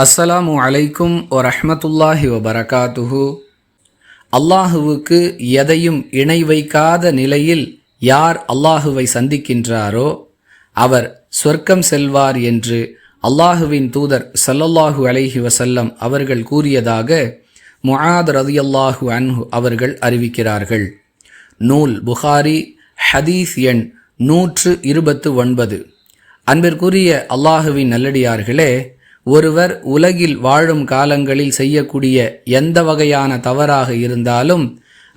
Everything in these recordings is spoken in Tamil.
அஸ்ஸலாமு அலைக்கும் வரஹ்மத்துல்லாஹி வபரகாத்துஹு. அல்லாஹுவுக்கு எதையும் இணை வைக்காத நிலையில் யார் அல்லாஹுவை சந்திக்கின்றாரோ அவர் சொர்க்கம் செல்வார் என்று அல்லாஹுவின் தூதர் சல்லல்லாஹு அலைஹி வசல்லம் அவர்கள் கூறியதாக முஆத் ரதியல்லாஹு அன்ஹு அவர்கள் அறிவிக்கிறார்கள். நூல் புகாரி ஹதீஸ் எண் நூற்று இருபத்து ஒன்பது. அன்பிற்குரிய அல்லாஹுவின் நல்லடியார்களே ஒருவர் உலகில் வாழும் காலங்களில் செய்யக்கூடிய எந்த வகையான தவறாக இருந்தாலும்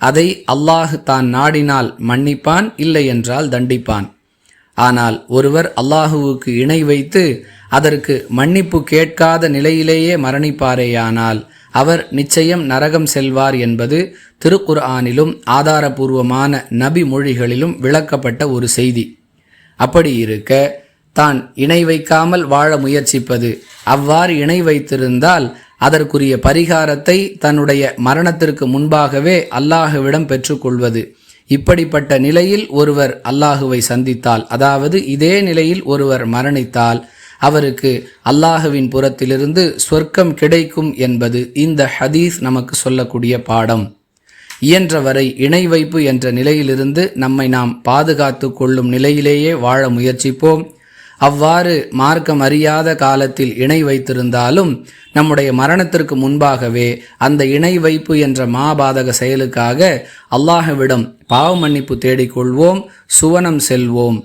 அதை அல்லாஹ் தான் நாடினால் மன்னிப்பான் இல்லை என்றால் தண்டிப்பான். ஆனால் ஒருவர் அல்லாஹுவுக்கு இணை வைத்து அதற்கு மன்னிப்பு கேட்காத நிலையிலேயே மரணிப்பாரேயானால் அவர் நிச்சயம் நரகம் செல்வார் என்பது திருக்குர்ஆனிலும் ஆதாரபூர்வமான நபி மொழிகளிலும் விளக்கப்பட்ட ஒரு செய்தி. அப்படி இருக்க தான் இணை வைக்காமல் வாழ முயற்சிப்பது அவ்வாறு இணை வைத்திருந்தால் அதற்குரிய பரிகாரத்தை தன்னுடைய மரணத்திற்கு முன்பாகவே அல்லாஹுவிடம் பெற்றுக்கொள்வது. இப்படிப்பட்ட நிலையில் ஒருவர் அல்லாஹுவை சந்தித்தால் அதாவது இதே நிலையில் ஒருவர் மரணித்தால் அவருக்கு அல்லாஹுவின் புறத்திலிருந்து சொர்க்கம் கிடைக்கும் என்பது இந்த ஹதீஸ் நமக்கு சொல்லக்கூடிய பாடம். இயன்றவரை இணை வைப்பு என்ற நிலையிலிருந்து நம்மை நாம் பாதுகாத்து கொள்ளும் நிலையிலேயே வாழ முயற்சிப்போம். அவ்வாறு மார்க்கம் அறியாத காலத்தில் இணை வைத்திருந்தாலும் நம்முடைய மரணத்திற்கு முன்பாகவே அந்த இணை வைப்பு என்ற மாபாதக செயலுக்காக அல்லாஹவிடம் பாவ மன்னிப்பு தேடிக்கொள்வோம் சுவனம் செல்வோம்.